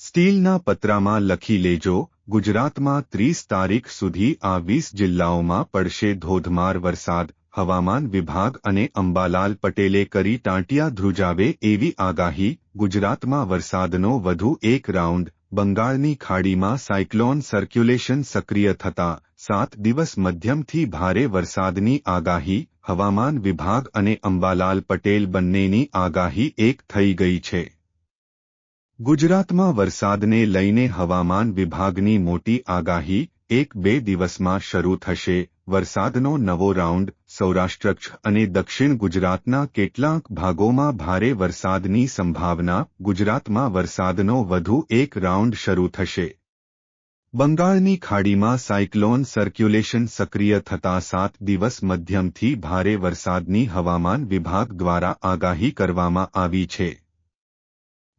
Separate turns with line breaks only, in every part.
સ્ટીલના પત્રામાં લખી લેજો, ગુજરાતમાં ત્રીસ તારીખ સુધી આ વીસ જિલ્લાઓમાં પડશે ધોધમાર વરસાદ. હવામાન વિભાગ અને અંબાલાલ પટેલે કરી ટાંટિયા ધ્રુજાવે એવી આગાહી, ગુજરાતમાં વરસાદનો વધુ એક રાઉન્ડ. બંગાળની ખાડીમાં સાયક્લોન સર્ક્યુલેશન સક્રિય થતા સાત દિવસ મધ્યમથી ભારે વરસાદની આગાહી. હવામાન વિભાગ અને અંબાલાલ પટેલ બંનેની આગાહી એક થઈ ગઈ છે. ગુજરાતમાં વરસાદને લઈને હવામાન વિભાગની મોટી આગાહી એક બે દિવસમાં શરૂ થશે. વરસાદનો નવો રાઉન્ડ સૌરાષ્ટ્ર અને દક્ષિણ ગુજરાતના કેટલાક ભાગોમાં ભારે વરસાદની સંભાવના. ગુજરાતમાં વરસાદનો વધુ એક રાઉન્ડ શરૂ થશે. બંગાળની ખાડીમાં સાયક્લોન સર્ક્યુલેશન સક્રિય થતા સાત દિવસ મધ્યમથી ભારે વરસાદની હવામાન વિભાગ દ્વારા આગાહી કરવામાં આવી છે.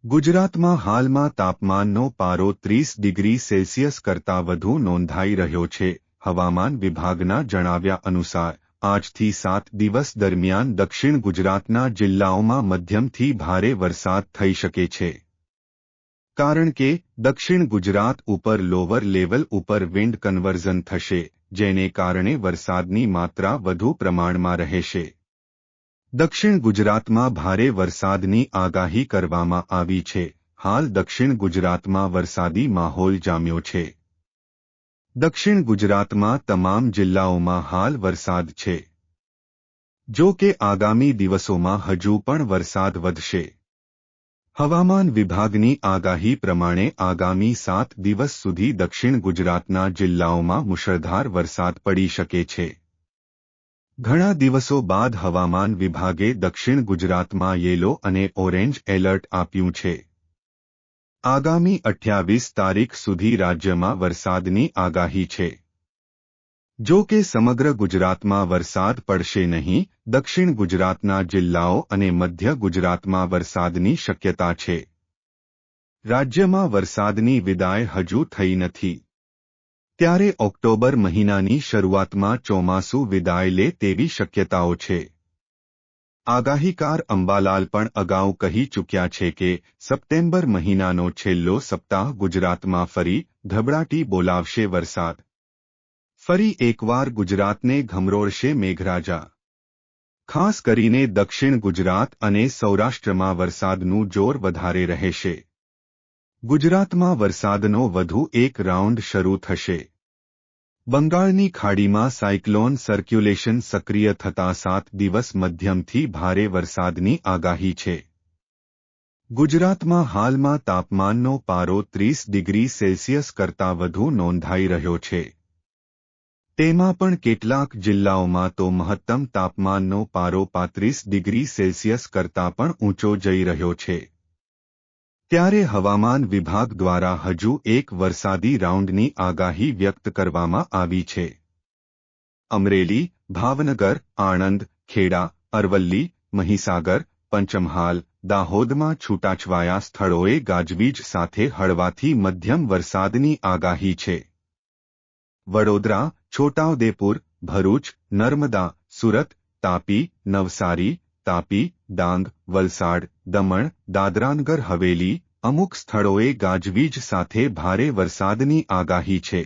ગુજરાતમાં હાલમાં તાપમાનનો પારો ત્રીસ ડિગ્રી સેલ્સિયસ કરતાં વધુ નોંધાઈ રહ્યો છે. હવામાન વિભાગના જણાવ્યા અનુસાર, આજથી સાત દિવસ દરમિયાન દક્ષિણ ગુજરાતના જિલ્લાઓમાં મધ્યમથી ભારે વરસાદ થઈ શકે છે. કારણ કે, દક્ષિણ ગુજરાત ઉપર લોવર લેવલ ઉપર વિન્ડ કન્વર્ઝન થશે, જેને કારણે વરસાદની માત્રા વધુ પ્રમાણમાં રહેશે. દક્ષિણ ગુજરાતમાં ભારે વરસાદની આગાહી કરવામાં આવી છે. હાલ દક્ષિણ ગુજરાતમાં વરસાદી માહોલ જામ્યો છે. દક્ષિણ ગુજરાતમાં તમામ જિલ્લાઓમાં હાલ વરસાદ છે. જો કે આગામી દિવસોમાં હજુ પણ વરસાદ વધશે. હવામાન વિભાગની આગાહી પ્રમાણે આગામી સાત દિવસ સુધી દક્ષિણ ગુજરાતના જિલ્લાઓમાં મુશળધાર વરસાદ પડી શકે છે. ઘણા દિવસો બાદ હવામાન વિભાગે દક્ષિણ ગુજરાતમાં યેલો અને ઓરેન્જ એલર્ટ આપ્યું છે. આગામી અઠ્યાવીસ તારીખ સુધી રાજ્યમાં વરસાદની આગાહી છે. જો કે સમગ્ર ગુજરાતમાં વરસાદ પડશે નહીં, દક્ષિણ ગુજરાતના જિલ્લાઓ અને મધ્ય ગુજરાતમાં વરસાદની શક્યતા છે. રાજ્યમાં વરસાદની વિદાય હજુ થઈ નથી. ત્યારે ઓક્ટોબર મહિનાની શરૂઆતમાં ચોમાસું વિદાય લે તેવી શક્યતાઓ છે. આગાહીકાર અંબાલાલ પણ અગાઉ કહી ચૂક્યા છે કે સપ્ટેમ્બર મહિનાનો છેલ્લો સપ્તાહ ગુજરાતમાં ફરી ધબડાટી બોલાવશે વરસાદ. ફરી એકવાર ગુજરાતને ઘમરોળશે મેઘરાજા. ખાસ કરીને દક્ષિણ ગુજરાત અને સૌરાષ્ટ્રમાં વરસાદનું જોર વધારે રહેશે. ગુજરાતમાં વરસાદનો વધુ એક રાઉન્ડ શરૂ થશે. બંગાળની ખાડીમાં સાયક્લોન સર્ક્યુલેશન સક્રિય થતા સાત દિવસ મધ્યમથી ભારે વરસાદની આગાહી છે. ગુજરાતમાં હાલમાં તાપમાનનો પારો ત્રીસ ડિગ્રી સેલ્સિયસ કરતાં વધુ નોંધાઈ રહ્યો છે. તેમાં પણ કેટલાક જિલ્લાઓમાં તો મહત્તમ તાપમાનનો પારો પાંત્રીસ ડિગ્રી સેલ્સિયસ કરતાં પણ ઊંચો જઈ રહ્યો છે. ત્યારે હવામાન વિભાગ દ્વારા હજુ એક વરસાદી રાઉન્ડની આગાહી વ્યક્ત કરવામાં આવી છે. અમરેલી, ભાવનગર, આણંદ, ખેડા, અરવલ્લી, મહીસાગર, પંચમહાલ, દાહોદમાં છૂટાછવાયા સ્થળોએ ગાજવીજ સાથે હળવાથી મધ્યમ વરસાદની આગાહી છે. વડોદરા, છોટાઉદેપુર, ભરૂચ, નર્મદા, સુરત, તાપી, નવસારી, તાપી, ડાંગ, વલસાડ દમણ દાદરાનગર હવેલી અમુક સ્થળોએ ગાજવીજ સાથે ભારે વરસાદની આગાહી છે.